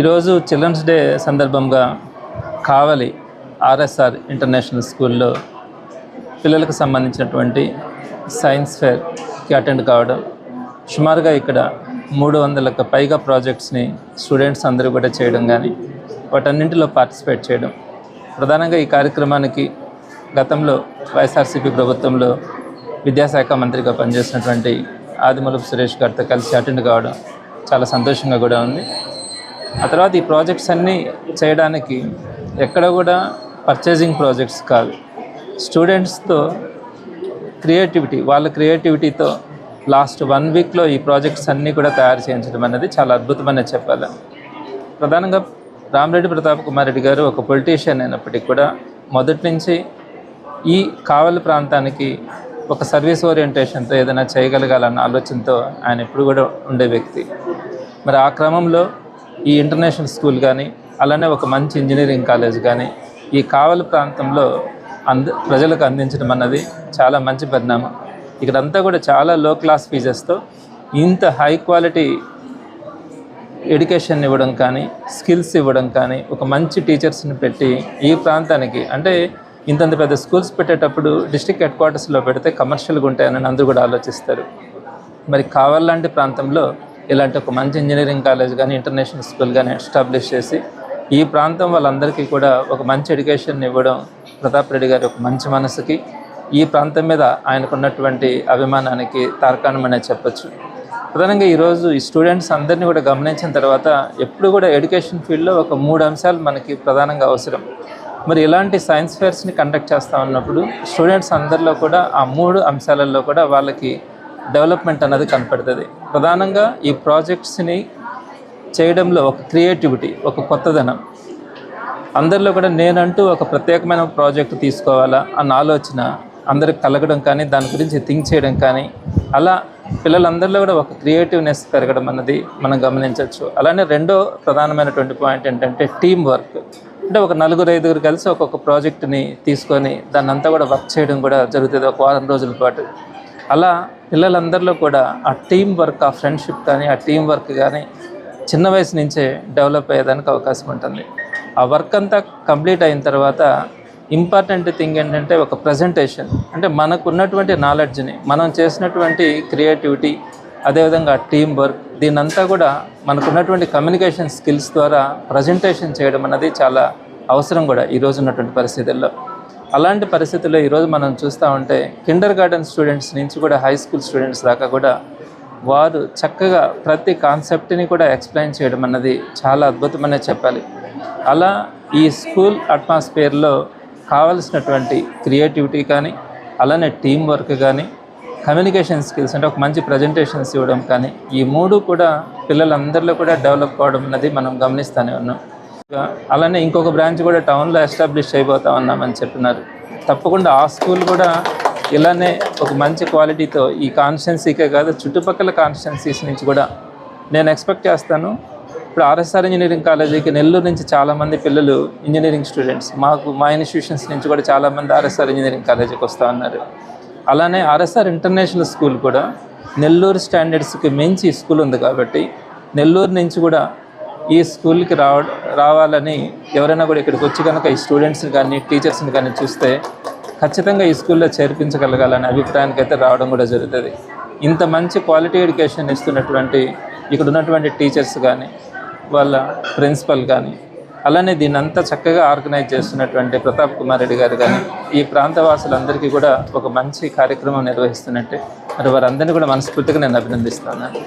ఈరోజు children's day సందర్భంగా కావలి RSR international స్కూల్లో పిల్లలకు సంబంధించినటువంటి సైన్స్ ఫేర్కి అటెండ్ కావడం సుమారుగా ఇక్కడ మూడు వందలకు పైగా ప్రాజెక్ట్స్ని స్టూడెంట్స్ అందరూ కూడా చేయడం కానీ వాటన్నింటిలో పార్టిసిపేట్ చేయడం. ప్రధానంగా ఈ కార్యక్రమానికి గతంలో వైఎస్ఆర్సీపీ ప్రభుత్వంలో విద్యాశాఖ మంత్రిగా పనిచేసినటువంటి ఆదిమూలపు సురేష్ గారితో కలిసి అటెండ్ కావడం చాలా సంతోషంగా కూడా ఉంది. ఆ తర్వాత ఈ ప్రాజెక్ట్స్ అన్నీ చేయడానికి ఎక్కడ కూడా పర్చేసింగ్ ప్రాజెక్ట్స్ కాదు. స్టూడెంట్స్తో క్రియేటివిటీ వాళ్ళ క్రియేటివిటీతో లాస్ట్ వన్ వీక్లో ఈ ప్రాజెక్ట్స్ అన్నీ కూడా తయారు చేయించడం అనేది చాలా అద్భుతమని చెప్పాలి. ప్రధానంగా రామరెడ్డి ప్రతాప్ కుమార్ రెడ్డి గారు ఒక పొలిటీషియన్ అయినప్పటికీ కూడా మొదటి నుంచి ఈ కావలి ప్రాంతానికి ఒక సర్వీస్ ఓరియంటేషన్తో ఏదైనా చేయగలగాలన్న ఆలోచనతో ఆయన ఎప్పుడు కూడా ఉండే వ్యక్తి. మరి ఆ క్రమంలో ఈ ఇంటర్నేషనల్ స్కూల్ కానీ అలానే ఒక మంచి ఇంజనీరింగ్ కాలేజ్ కానీ ఈ కావలి ప్రాంతంలో అంద ప్రజలకు అందించడం అన్నది చాలా మంచి పరిణామం. ఇక్కడంతా కూడా చాలా లో క్లాస్ ఫీజెస్తో ఇంత హై క్వాలిటీ ఎడ్యుకేషన్ ఇవ్వడం కానీ స్కిల్స్ ఇవ్వడం కానీ ఒక మంచి టీచర్స్ని పెట్టి ఈ ప్రాంతానికి అంటే ఇంతంత పెద్ద స్కూల్స్ పెట్టేటప్పుడు డిస్ట్రిక్ట్ హెడ్ క్వార్టర్స్లో పెడితే కమర్షియల్గా ఉంటాయని అందరూ కూడా ఆలోచిస్తారు. మరి కావాలంటే ప్రాంతంలో ఇలాంటి ఒక మంచి ఇంజనీరింగ్ కాలేజ్ కానీ ఇంటర్నేషనల్ స్కూల్ కానీ ఎస్టాబ్లిష్ చేసి ఈ ప్రాంతం వాళ్ళందరికీ కూడా ఒక మంచి ఎడ్యుకేషన్ ఇవ్వడం ప్రతాప్ రెడ్డి గారి ఒక మంచి మనసుకి ఈ ప్రాంతం మీద ఆయనకున్నటువంటి అభిమానానికి తార్కాణమనే చెప్పచ్చు. ప్రధానంగా ఈరోజు ఈ స్టూడెంట్స్ అందరినీ కూడా గమనించిన తర్వాత ఎప్పుడు కూడా ఎడ్యుకేషన్ ఫీల్డ్లో ఒక మూడు అంశాలు మనకి ప్రధానంగా అవసరం. మరి ఇలాంటి సైన్స్ ఫేర్స్ని కండక్ట్ చేస్తూ ఉన్నప్పుడు స్టూడెంట్స్ అందరిలో కూడా ఆ మూడు అంశాలలో కూడా వాళ్ళకి డెవలప్మెంట్ అన్నది కనపడుతుంది. ప్రధానంగా ఈ ప్రాజెక్ట్స్ని చేయడంలో ఒక క్రియేటివిటీ ఒక కొత్తదనం. అందరిలో కూడా నేనంటూ ఒక ప్రత్యేకమైన ప్రాజెక్ట్ తీసుకోవాలా అన్న ఆలోచన అందరికి కలగడం కానీ దాని గురించి థింక్ చేయడం కానీ అలా పిల్లలందరిలో కూడా ఒక క్రియేటివ్నెస్ పెరగడం అన్నది మనం గమనించవచ్చు. అలానే రెండో ప్రధానమైనటువంటి పాయింట్ ఏంటంటే టీం వర్క్. అంటే ఒక నలుగురు ఐదుగురు కలిసి ఒక్కొక్క ప్రాజెక్ట్ని తీసుకొని దాన్ని అంతా కూడా వర్క్ చేయడం కూడా జరుగుతుంది. ఒక వారం రోజుల పాటు. అలా పిల్లలందరిలో కూడా ఆ టీం వర్క్ ఆ ఫ్రెండ్షిప్ కానీ ఆ టీం వర్క్ కానీ చిన్న వయసు నుంచే డెవలప్ అయ్యేదానికి అవకాశం ఉంటుంది. ఆ వర్క్ అంతా కంప్లీట్ అయిన తర్వాత ఇంపార్టెంట్ థింగ్ ఏంటంటే ఒక ప్రజెంటేషన్ అంటే మనకు ఉన్నటువంటి నాలెడ్జ్ని మనం చేసినటువంటి క్రియేటివిటీ అదేవిధంగా టీం వర్క్ దీనంతా కూడా మనకున్నటువంటి కమ్యూనికేషన్ స్కిల్స్ ద్వారా ప్రజెంటేషన్ చేయడం అనేది చాలా అవసరం కూడా ఈరోజు ఉన్నటువంటి పరిస్థితుల్లో. అలాంటి పరిస్థితుల్లో ఈరోజు మనం చూస్తూ ఉంటే కిండర్ గార్డెన్ స్టూడెంట్స్ నుంచి కూడా హై స్కూల్ స్టూడెంట్స్ దాకా కూడా వారు చక్కగా ప్రతి కాన్సెప్ట్ని కూడా ఎక్స్ప్లెయిన్ చేయడం అన్నది చాలా అద్భుతమనే చెప్పాలి. అలా ఈ స్కూల్ అట్మాస్ఫియర్లో కావలసినటువంటి క్రియేటివిటీ కానీ అలానే టీం వర్క్ కానీ కమ్యూనికేషన్ స్కిల్స్ అంటే ఒక మంచి ప్రజెంటేషన్స్ ఇవ్వడం కానీ ఈ మూడు కూడా పిల్లలందరిలో కూడా డెవలప్ కావడం అన్నది మనం గమనిస్తూనే ఉన్నాం. అలానే ఇంకొక బ్రాంచ్ కూడా టౌన్లో ఎస్టాబ్లిష్ అయిపోతా ఉన్నామని చెప్పినారు. తప్పకుండా ఆ స్కూల్ కూడా ఇలానే ఒక మంచి క్వాలిటీతో ఈ కాన్స్టిట్యున్సీకే కాదు చుట్టుపక్కల కాన్స్టిట్యున్సీస్ నుంచి కూడా నేను ఎక్స్పెక్ట్ చేస్తాను. ఇప్పుడు ఆర్ఎస్ఆర్ ఇంజనీరింగ్ కాలేజీకి నెల్లూరు నుంచి చాలామంది పిల్లలు ఇంజనీరింగ్ స్టూడెంట్స్. మాకు మా ఇన్స్టిట్యూషన్స్ నుంచి కూడా చాలామంది ఆర్ఎస్ఆర్ ఇంజనీరింగ్ కాలేజీకి వస్తూ ఉన్నారు. అలానే ఆర్ఎస్ఆర్ ఇంటర్నేషనల్ స్కూల్ కూడా నెల్లూరు స్టాండర్డ్స్కి మించి స్కూల్ ఉంది కాబట్టి నెల్లూరు నుంచి కూడా ఈ స్కూల్కి రావ రావాలని ఎవరైనా కూడా ఇక్కడికి వచ్చి కనుక ఈ స్టూడెంట్స్ని కానీ టీచర్స్ని కానీ చూస్తే ఖచ్చితంగా ఈ స్కూల్లో చేర్పించగలగాలనే అభిప్రాయానికి అయితే రావడం కూడా జరుగుతుంది. ఇంత మంచి క్వాలిటీ ఎడ్యుకేషన్ ఇస్తున్నటువంటి ఇక్కడ ఉన్నటువంటి టీచర్స్ కానీ వాళ్ళ ప్రిన్సిపల్ కానీ అలానే దీన్ని అంతా చక్కగా ఆర్గనైజ్ చేస్తున్నటువంటి ప్రతాప్ కుమార్ రెడ్డి గారు కానీ ఈ ప్రాంత వాసులందరికీ కూడా ఒక మంచి కార్యక్రమం నిర్వహిస్తున్నట్టే. మరి వారందరినీ కూడా మనస్ఫూర్తిగా నేను అభినందిస్తున్నాను.